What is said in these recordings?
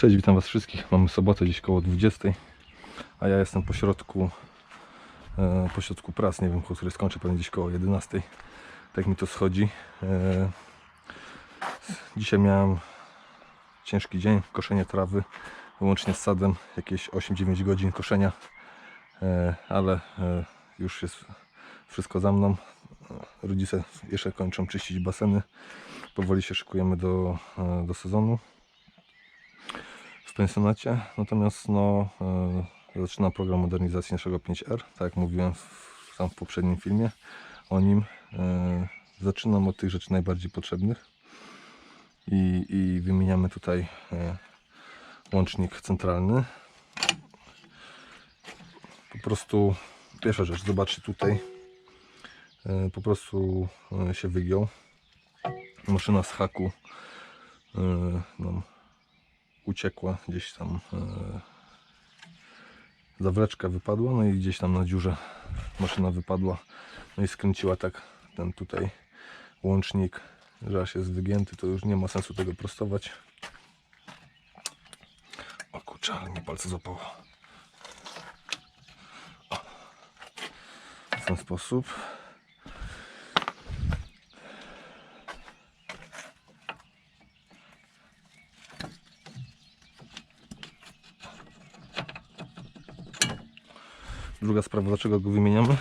Cześć, witam Was wszystkich. Mamy sobotę dziś koło 20, a ja jestem po środku, e, po środku prac. Nie wiem, o której skończę, pewnie gdzieś koło 11. Tak mi to schodzi. E, dzisiaj miałem ciężki dzień, koszenie trawy, łącznie z sadem, jakieś 8-9 godzin koszenia, e, ale e, już jest wszystko za mną. Rodzice jeszcze kończą czyścić baseny. Powoli się szykujemy do, e, do sezonu pensjonacie. Natomiast no, e, zaczynam program modernizacji naszego 5R, tak jak mówiłem w, tam w poprzednim filmie o nim. E, zaczynam od tych rzeczy najbardziej potrzebnych i, i wymieniamy tutaj e, łącznik centralny. Po prostu pierwsza rzecz, zobaczcie tutaj, e, po prostu e, się wygiął. Maszyna z haku e, uciekła gdzieś tam e, zawleczka wypadła no i gdzieś tam na dziurze maszyna wypadła no i skręciła tak ten tutaj łącznik że aż jest wygięty to już nie ma sensu tego prostować. O kurczę ale mi palce złapało o. w ten sposób Druga sprawa, dlaczego go wymieniamy?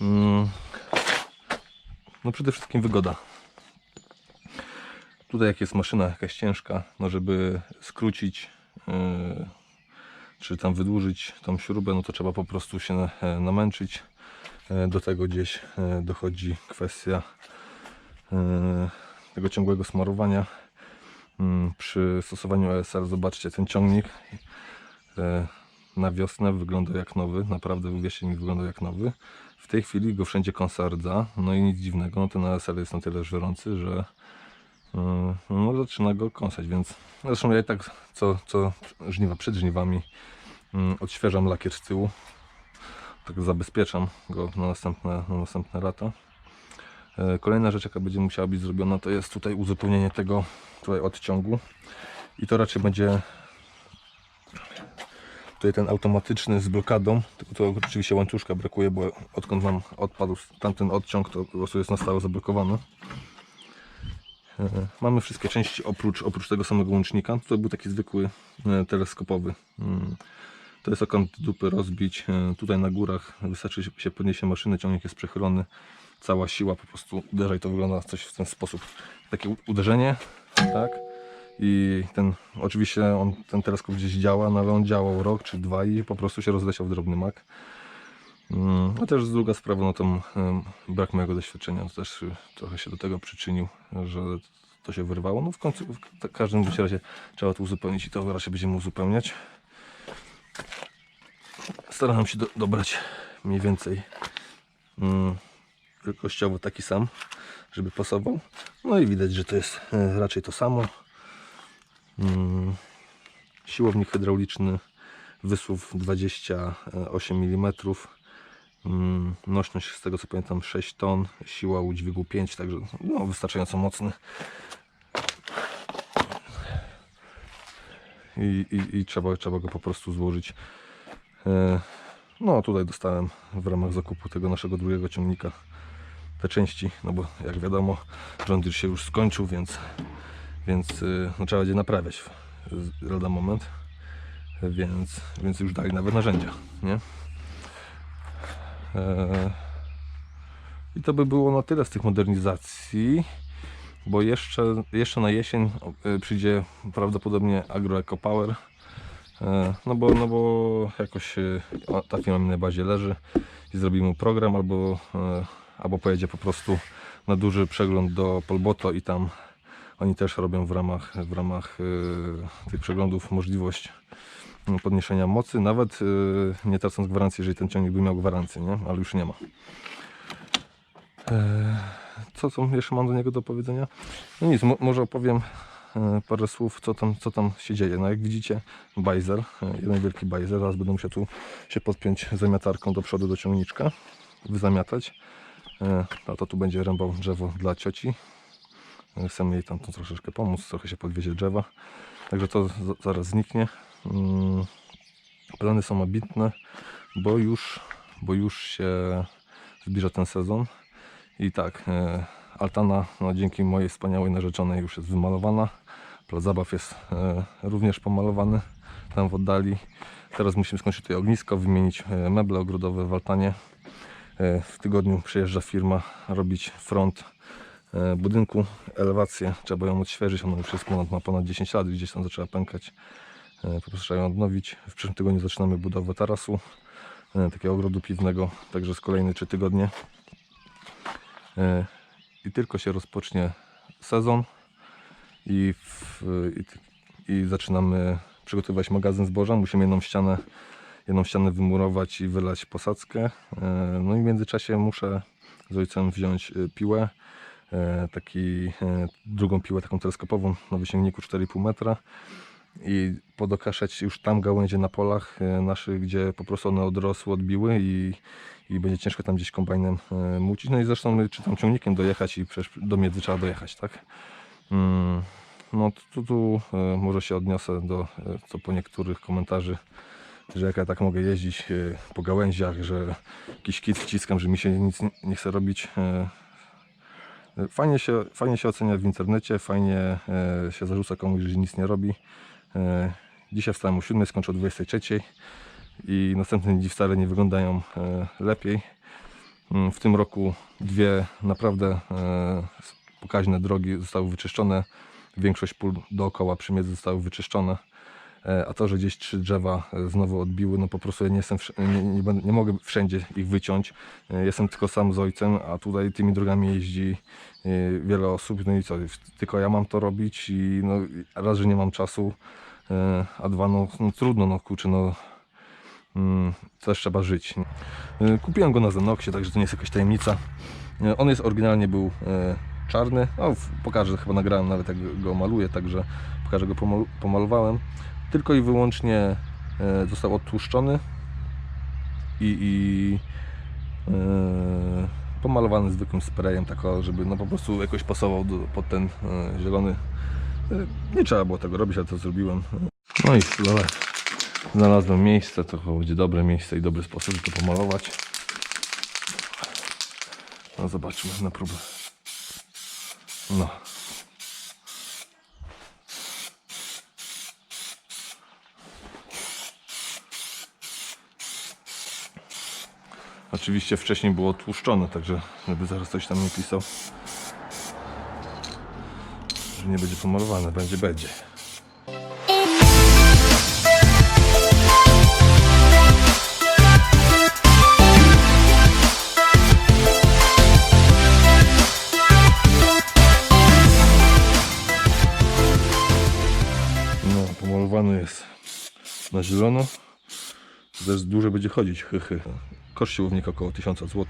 Mm, No przede wszystkim wygoda. Tutaj jak jest maszyna jakaś ciężka, no żeby skrócić yy, czy tam wydłużyć tą śrubę, no to trzeba po prostu się e, namęczyć. E, Do tego gdzieś e, dochodzi kwestia tego ciągłego smarowania. Mm, Przy stosowaniu ESR zobaczcie ten ciągnik na wiosnę wyglądał jak nowy, naprawdę uwierzcie mi wyglądał jak nowy. W tej chwili go wszędzie kąsa rdza, no i nic dziwnego, no ten ASL jest na tyle żerący, że yy, no, zaczyna go kąsać, więc zresztą ja i tak co, co żniwa, przed żniwami yy, odświeżam lakier z tyłu, tak zabezpieczam go na następne, na następne lata. Yy, Kolejna rzecz jaka będzie musiała być zrobiona to jest tutaj uzupełnienie tego tutaj odciągu i to raczej będzie tutaj ten automatyczny z blokadą, tylko to oczywiście łańcuszka brakuje, bo odkąd nam odpadł tamten odciąg, to po prostu jest na stałe zablokowany. E, Mamy wszystkie części oprócz, oprócz tego samego łącznika. To był taki zwykły e, teleskopowy. Mm. To jest okąt dupy rozbić. E, Tutaj na górach wystarczy się- podniesie maszyny, ciągnik jest przechylony. Cała siła po prostu uderza i to wygląda coś w ten sposób. Takie uderzenie, tak? I ten, oczywiście on, ten teleskop gdzieś działa, no ale on działał rok czy dwa i po prostu się rozleciał w drobny mak. Mm, A też druga sprawa, no to em, brak mojego doświadczenia to też y, trochę się do tego przyczynił, że to się wyrwało. No w końcu, w ka- każdym razie trzeba to uzupełnić i to raczej będziemy uzupełniać. Starałem się do, dobrać mniej więcej mm, wielkościowo taki sam, żeby pasował. No i widać, że to jest e, raczej to samo. Mm, siłownik hydrauliczny wysuw 28 mm nośność z tego co pamiętam 6 ton. Siła udźwigu 5 także no, wystarczająco mocny. I, i, i trzeba, trzeba go po prostu złożyć. E, no tutaj dostałem w ramach zakupu tego naszego drugiego ciągnika te części, no bo jak wiadomo John Deere się już skończył, więc więc y, no, trzeba będzie naprawiać lada moment więc, więc już dali nawet narzędzia nie? Eee, i to by było na tyle z tych modernizacji bo jeszcze, jeszcze na jesień y, przyjdzie prawdopodobnie Agro Eco Power E, no bo, no bo jakoś ta firma mi na bazie leży i zrobimy program albo, e, albo pojedzie po prostu na duży przegląd do Polboto i tam oni też robią w ramach, w ramach y, tych przeglądów możliwość mm, podniesienia mocy, nawet y, nie tracąc gwarancji, jeżeli ten ciągnik by miał gwarancję, nie? ale już nie ma. E, Co tam jeszcze mam do niego do powiedzenia? No nic, mo- może opowiem e, parę słów, co tam, co tam się dzieje. No jak widzicie, bajzer, e, jeden wielki bajzer, zaraz będę musiał tu się podpiąć zamiatarką do przodu do ciągniczka, wyzamiatać. No to tu będzie rębał drzewo dla cioci. Chcemy jej tam troszeczkę pomóc, trochę się podwiezie drzewa. Także to za- zaraz zniknie. Mm, Plany są ambitne, bo już, bo już się zbliża ten sezon. I tak, e, altana no, dzięki mojej wspaniałej narzeczonej już jest wymalowana. Plac zabaw jest e, również pomalowany tam w oddali. Teraz musimy skończyć tutaj ognisko, wymienić e, meble ogrodowe w altanie. W tygodniu przyjeżdża firma robić front budynku, elewację. Trzeba ją odświeżyć, ona już jest ponad, ma ponad 10 lat, gdzieś tam zaczęła pękać. E, Po prostu trzeba ją odnowić. W przyszłym tygodniu zaczynamy budowę tarasu, e, takiego ogrodu piwnego, także z kolejne 3 tygodnie. E, I tylko się rozpocznie sezon i, w, i, i zaczynamy przygotowywać magazyn zboża. Musimy jedną ścianę, jedną ścianę wymurować i wylać posadzkę. E, No i w międzyczasie muszę z ojcem wziąć e, piłę, e, taki, e, drugą piłę taką teleskopową na wysięgniku 4,5 metra i podokaszać już tam gałęzie na polach e, naszych, gdzie po prostu one odrosły, odbiły i, i będzie ciężko tam gdzieś kombajnem e, mucić. No i zresztą my, czy tam ciągnikiem dojechać i przecież do miedzy trzeba dojechać, tak? Mm, No tu, tu, e, może się odniosę do e, co po niektórych komentarzy, że jak ja tak mogę jeździć e, po gałęziach, że jakiś kit wciskam, że mi się nic nie chce robić. Fajnie się, fajnie się ocenia w internecie, fajnie e, się zarzuca komuś, że nic nie robi. E, Dzisiaj wstałem o 7, skończę o 23 i następne dni wcale nie wyglądają e, lepiej. Mm, W tym roku dwie naprawdę pokaźne drogi zostały wyczyszczone. Większość pól dookoła przymiedzy zostały wyczyszczone. E, A to, że gdzieś trzy drzewa e, znowu odbiły, no po prostu ja nie, jestem, nie, nie, będę- nie mogę wszędzie ich wyciąć. E, Jestem tylko sam z ojcem, a tutaj tymi drogami jeździ wiele osób. No i co, tylko ja mam to robić i no, raz, że nie mam czasu, a dwa, no, no trudno, no kurczę, no mm, też trzeba żyć. Kupiłem go na Zenoxie, także to nie jest jakaś tajemnica. On jest oryginalnie był czarny. O, w- pokażę, chyba nagrałem nawet jak go maluję, także pokażę go pomal pomalowałem. Tylko i wyłącznie e, został odtłuszczony i, i e, pomalowany zwykłym sprayem, tak żeby no po prostu jakoś pasował do, pod ten e, zielony. Nie trzeba było tego robić, ale to zrobiłem. No i dole znalazłem miejsce, to chyba będzie dobre miejsce i dobry sposób, żeby to pomalować. No zobaczmy na próbę. No. Oczywiście wcześniej było tłuszczone, także żeby zaraz coś tam nie pisał, że nie będzie pomalowane, będzie, będzie. No, pomalowany jest na zielono. Też dłużej będzie chodzić, hychy. Koszt siłownika około 1000 zł.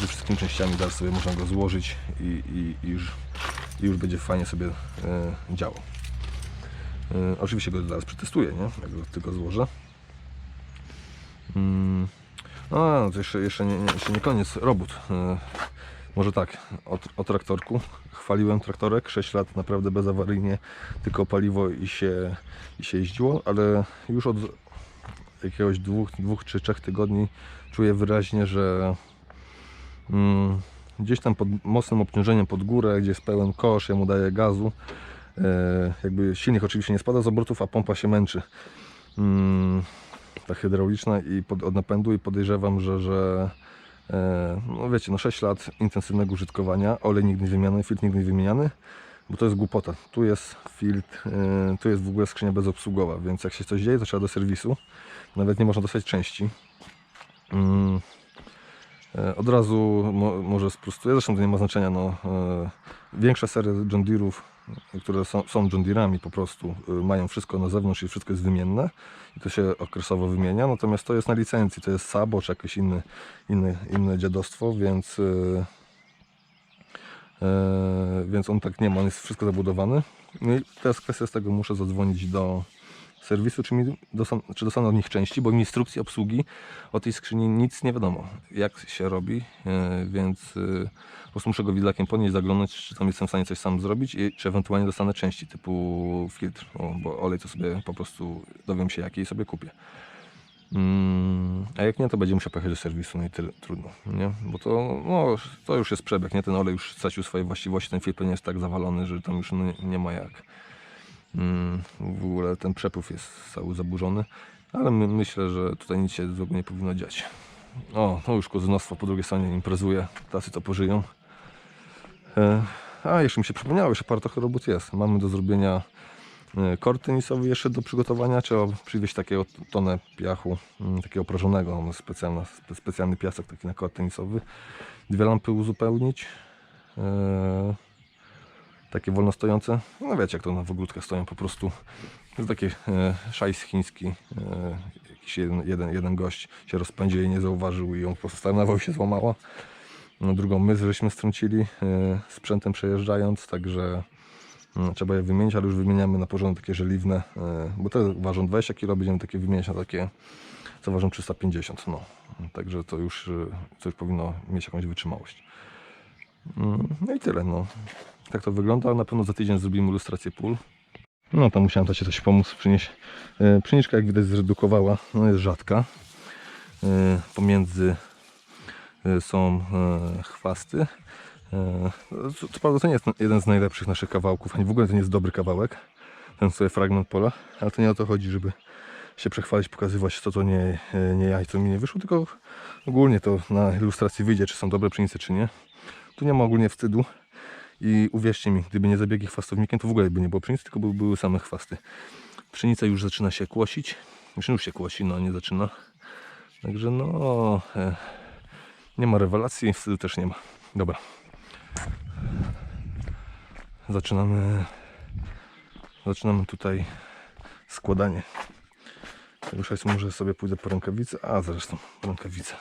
Ze wszystkimi częściami zaraz sobie można go złożyć i, i, i, już, i już będzie fajnie sobie e, działał. E, oczywiście go zaraz przetestuję, nie? Jak go tylko złożę. Mm. No, to jeszcze, jeszcze, nie- jeszcze nie koniec robót. E, może tak, o, o traktorku. Chwaliłem traktorek 6 lat naprawdę bezawaryjnie, tylko paliwo i się, i się jeździło, ale już od jakiegoś dwóch, dwóch czy trzech tygodni czuję wyraźnie, że mm, gdzieś tam pod mocnym obciążeniem pod górę, gdzie jest pełen kosz, ja mu daję gazu. E, jakby silnik oczywiście nie spada z obrotów, a pompa się męczy. Mm, ta hydrauliczna i pod, od napędu i podejrzewam, że, że e, no wiecie, no 6 lat intensywnego użytkowania, olej nigdy wymieniany, filtr nigdy wymieniany, bo to jest głupota. Tu jest filtr, e, tu jest w ogóle skrzynia bezobsługowa, więc jak się coś dzieje, to trzeba do serwisu. Nawet nie można dostać części. Mm, e, Od razu mo, może sprostuję, zresztą to nie ma znaczenia. No, e, większa seria John Deere'ów, które są, są John Deere'ami po prostu, e, mają wszystko na zewnątrz i wszystko jest wymienne. I to się okresowo wymienia, natomiast to jest na licencji, to jest Sabo czy jakieś inne, inne, inne dziadostwo, więc więc on tak nie ma, on jest wszystko zabudowane. No i teraz kwestia z tego, muszę zadzwonić do serwisu, czy, mi dostaną, czy dostaną od nich części, bo w instrukcji obsługi o tej skrzyni nic nie wiadomo, jak się robi, e, więc e, po prostu muszę go widlakiem podnieść, zaglądać, czy tam jestem w stanie coś sam zrobić i czy ewentualnie dostanę części typu filtr, bo olej to sobie po prostu dowiem się jaki i sobie kupię. Mm, a jak nie, to będzie musiał pojechać do serwisu, no i tyle, trudno, nie? Bo to, no, to już jest przebieg, nie? Ten olej już stracił swoje właściwości, ten filtr nie jest tak zawalony, że tam już no, nie ma jak. Mm, w ogóle ten przepływ jest cały zaburzony, ale my, myślę, że tutaj nic się złego nie powinno dziać. O, no już kuzynostwo po drugiej stronie imprezuje, tacy to pożyją. E, a, jeszcze mi się przypomniało, jeszcze parę trochę robót jest. Mamy do zrobienia e, kort tenisowy jeszcze do przygotowania. Trzeba przywieźć takiego tonę piachu, mm, takiego prażonego, on jest specjalna, spe- specjalny piasek taki na kort tenisowy. Dwie lampy uzupełnić. E, takie wolno stojące. No wiecie jak to na ogródkach stoją po prostu. To jest taki e, szajs chiński. E, jakiś jeden, jeden, jeden gość się rozpędził i nie zauważył i on po prostu stanował się złamała. No, drugą my żeśmy strącili e, sprzętem przejeżdżając, także mm, trzeba je wymienić, ale już wymieniamy na porządek takie żeliwne, e, bo te ważą 20 kg, będziemy takie wymieniać na takie, co ważą 350, no. Także to już, e, to już powinno mieć jakąś wytrzymałość. Mm, No i tyle, no. Tak to wygląda. Na pewno za tydzień zrobimy ilustrację pól. No tam musiałem tacie coś pomóc przynieść. E, Pszeniczka jak widać zredukowała, no jest rzadka. E, Pomiędzy e, są chwasty. Co, co prawda to nie jest jeden z najlepszych naszych kawałków, ani w ogóle to nie jest dobry kawałek. Ten sobie fragment pola, ale to nie o to chodzi, żeby się przechwalić, pokazywać co to nie, nie ja i co mi nie wyszło, tylko ogólnie to na ilustracji wyjdzie, czy są dobre pszenice, czy nie. Tu nie ma ogólnie wstydu. I uwierzcie mi, gdyby nie zabiegi chwastownikiem, to w ogóle by nie było pszenicy, tylko by były same chwasty. Pszenica już zaczyna się kłosić. Znaczy już się kłosi, no nie zaczyna. Także no, e, nie ma rewelacji, wstydu też nie ma. Dobra. Zaczynamy, zaczynamy tutaj składanie. Szajsu może sobie pójdę po rękawice, a zresztą rękawice.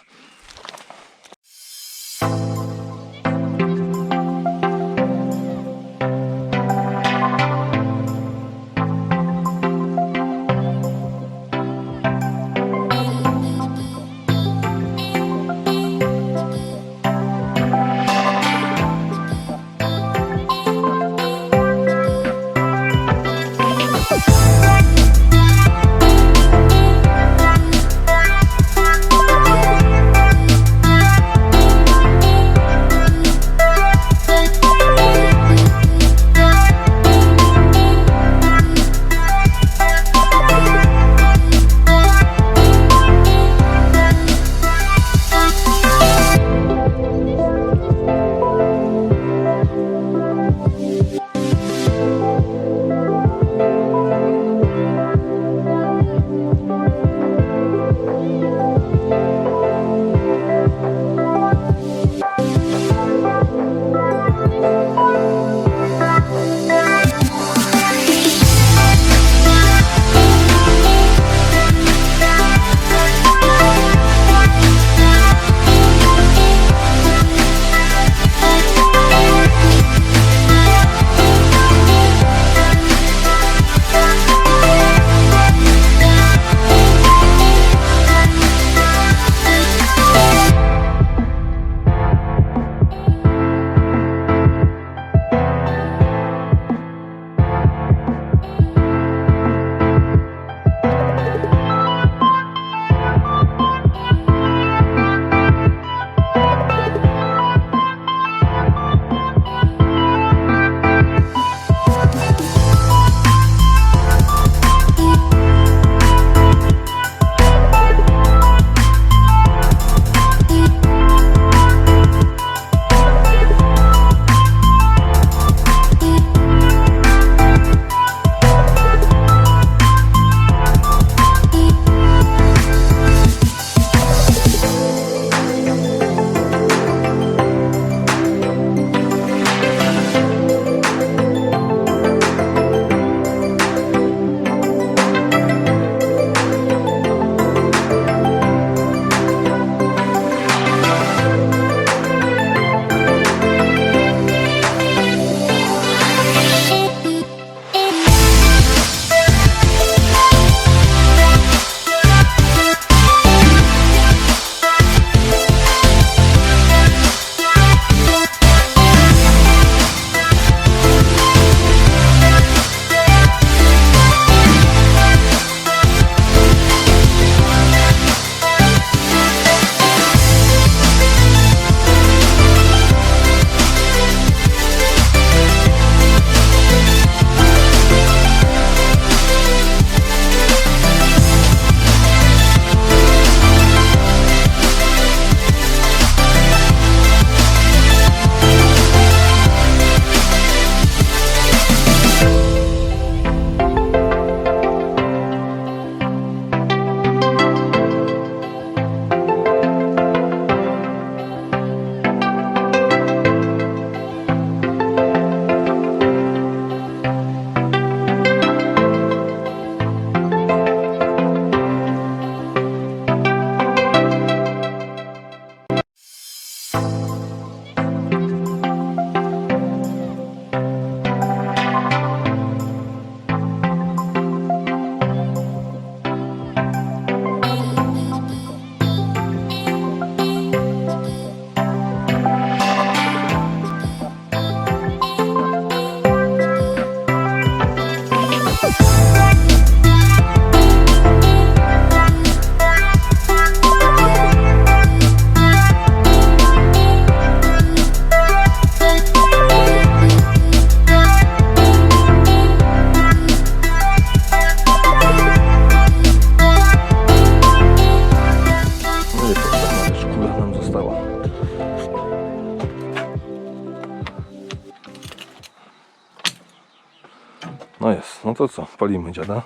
To co? Palimy dziada.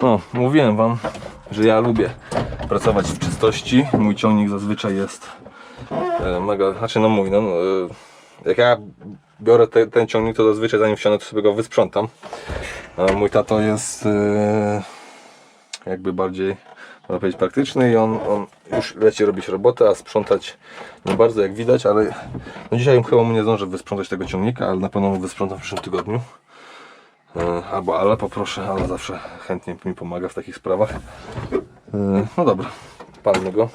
No, mówiłem wam, że ja lubię pracować w czystości. Mój ciągnik zazwyczaj jest e, mega, znaczy no mój, no, no e, jak ja biorę te, ten ciągnik, to zazwyczaj zanim wsiądę, to sobie go wysprzątam. Mój tato jest e, jakby bardziej, można powiedzieć, praktyczny i on, on już leci robić robotę, a sprzątać nie bardzo jak widać, ale no dzisiaj chyba mu nie zdążę wysprzątać tego ciągnika, ale na pewno mu wysprzątam w przyszłym tygodniu. E, Albo ale poproszę, ale zawsze chętnie mi pomaga w takich sprawach. E, No dobra, palmy go.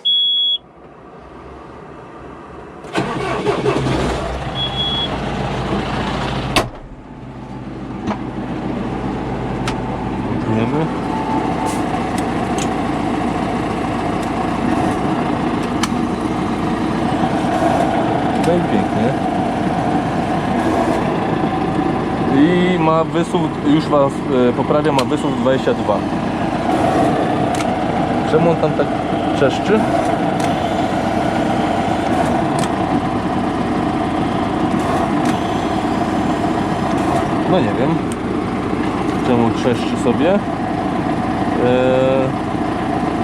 I pięknie. I ma wysuw, już Was e, poprawia, ma wysuw 22. Czemu on tam tak czeszczy? No nie wiem. Czemu czeszczy sobie? Eee,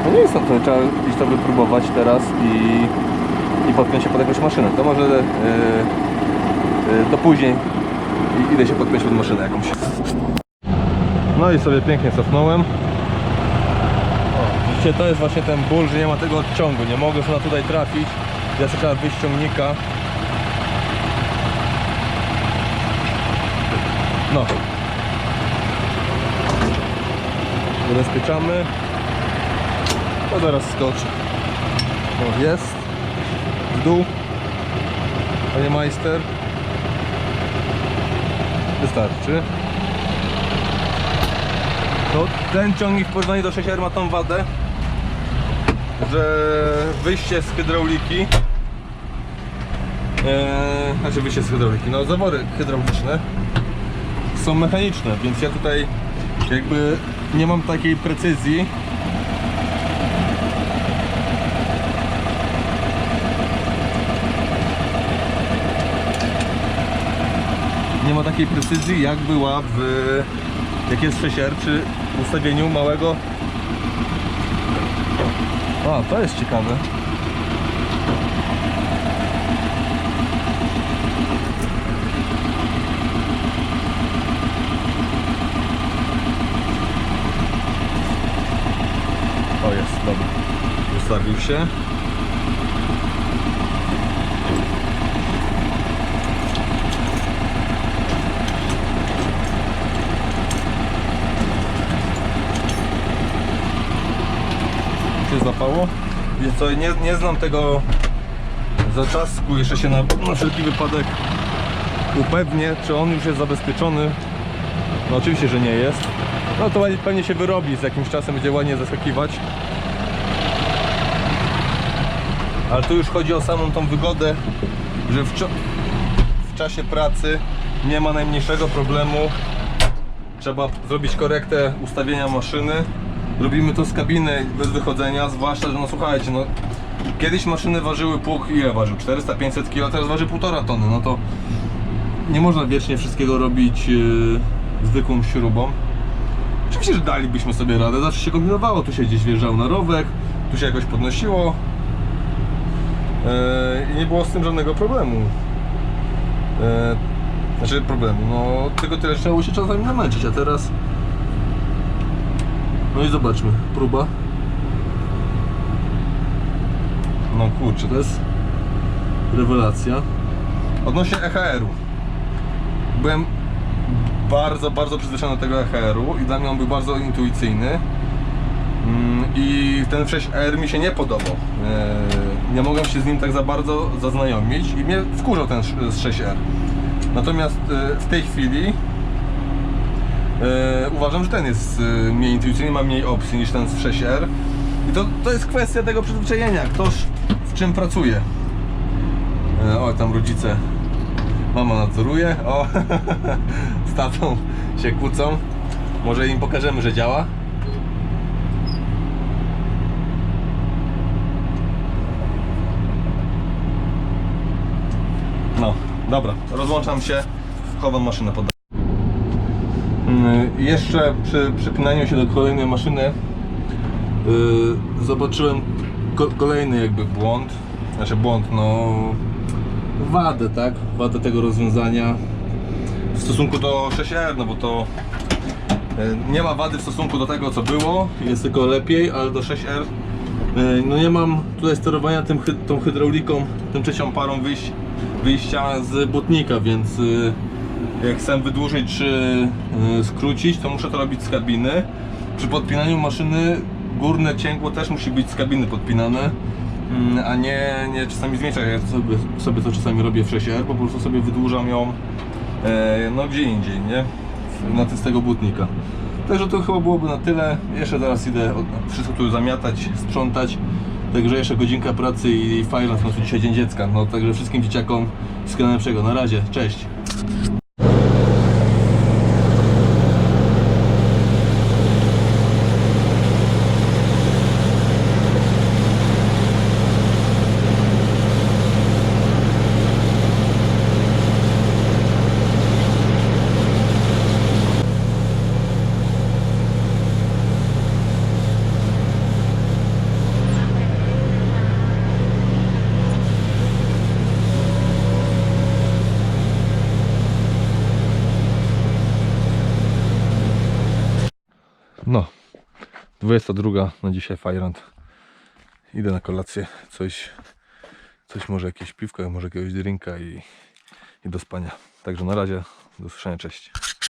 no nie jest to, trzeba iść to wypróbować teraz i, i podpiąć się pod jakąś maszynę. To może eee, eee, to później i idę się podpiąć pod maszynę jakąś. No i sobie pięknie cofnąłem. O, widzicie, to jest właśnie ten ból, że nie ma tego odciągu. Nie mogę sobie tutaj trafić. Ja trzeba wyjść ciągnika. No. Zabezpieczamy. To zaraz skoczy. O, jest. W dół. Panie majster. Wystarczy. To ten ciągnik w porównaniu do 6R ma tą wadę, że wyjście z hydrauliki Eee, znaczy wyjście z hydrauliki, no zawory hydrauliczne są mechaniczne, więc ja tutaj jakby nie mam takiej precyzji nie ma takiej precyzji jak była w jak jest 6R przy ustawieniu małego? A to jest ciekawe. O jest, dobra. Ustawił się się złapało. Wiecie co, nie, nie znam tego zaczasku, jeszcze się na, na wszelki wypadek upewnię, czy on już jest zabezpieczony. No oczywiście, że nie jest. No to pewnie się wyrobi, z jakimś czasem będzie ładnie zaskakiwać. Ale tu już chodzi o samą tą wygodę, że w, w czasie pracy nie ma najmniejszego problemu. Trzeba zrobić korektę ustawienia maszyny. Robimy to z kabiny bez wychodzenia, zwłaszcza, że no słuchajcie, no kiedyś maszyny ważyły pług, ile ważył? 400-500 kg, teraz waży 1,5 tony, no to nie można wiecznie wszystkiego robić yy, zwykłą śrubą. Oczywiście, że dalibyśmy sobie radę, zawsze się kombinowało, tu się gdzieś wjeżdżało na rowek, tu się jakoś podnosiło yy, i nie było z tym żadnego problemu. Yy, znaczy problemu, no tylko tyle, trzeba się czasami namęczyć, a teraz no i zobaczmy, próba. No kurczę, to jest rewelacja. Odnośnie EHR-u. Byłem bardzo, bardzo przyzwyczajony do tego EHR-u i dla mnie on był bardzo intuicyjny. Mm, I ten 6R mi się nie podobał. Eee, Nie mogłem się z nim tak za bardzo zaznajomić i mnie wkurzał ten sz- z 6R. Natomiast e, w tej chwili E, uważam, że ten jest e, mniej intuicyjny, ma mniej opcji niż ten z 6R. I to, to jest kwestia tego przyzwyczajenia, ktoś w czym pracuje. E, o, tam rodzice, mama nadzoruje, o, z tatą się kłócą. Może im pokażemy, że działa. No, Dobra, rozłączam się, chowam maszynę pod. Mm, Jeszcze przy przypinaniu się do kolejnej maszyny yy, zobaczyłem ko- kolejny jakby błąd, znaczy błąd, no wadę, tak? Wadę tego rozwiązania w stosunku do 6R, no bo to yy, nie ma wady w stosunku do tego co było, jest tylko lepiej, ale do 6R yy, no nie mam tutaj sterowania tym, tą hydrauliką, tym trzecią parą wyjścia z błotnika, więc jak chcę wydłużyć czy y, skrócić, to muszę to robić z kabiny. Przy podpinaniu maszyny górne cięgło też musi być z kabiny podpinane, mm, a nie, nie czasami zwiększać. Ja sobie, sobie to czasami robię w 6R, po prostu sobie wydłużam ją e, no gdzie indziej, nie? Na z tego błotnika. Także to chyba byłoby na tyle. Jeszcze zaraz idę wszystko tu zamiatać, sprzątać. Także jeszcze godzinka pracy i fajna, w końcu dzisiaj dzień dziecka. No także wszystkim dzieciakom wszystkiego najlepszego. Na razie, cześć. 22 na dzisiaj Fajrant. Idę na kolację, coś, coś może jakieś piwko, może jakiegoś drinka i, i do spania. Także na razie, do usłyszenia, cześć.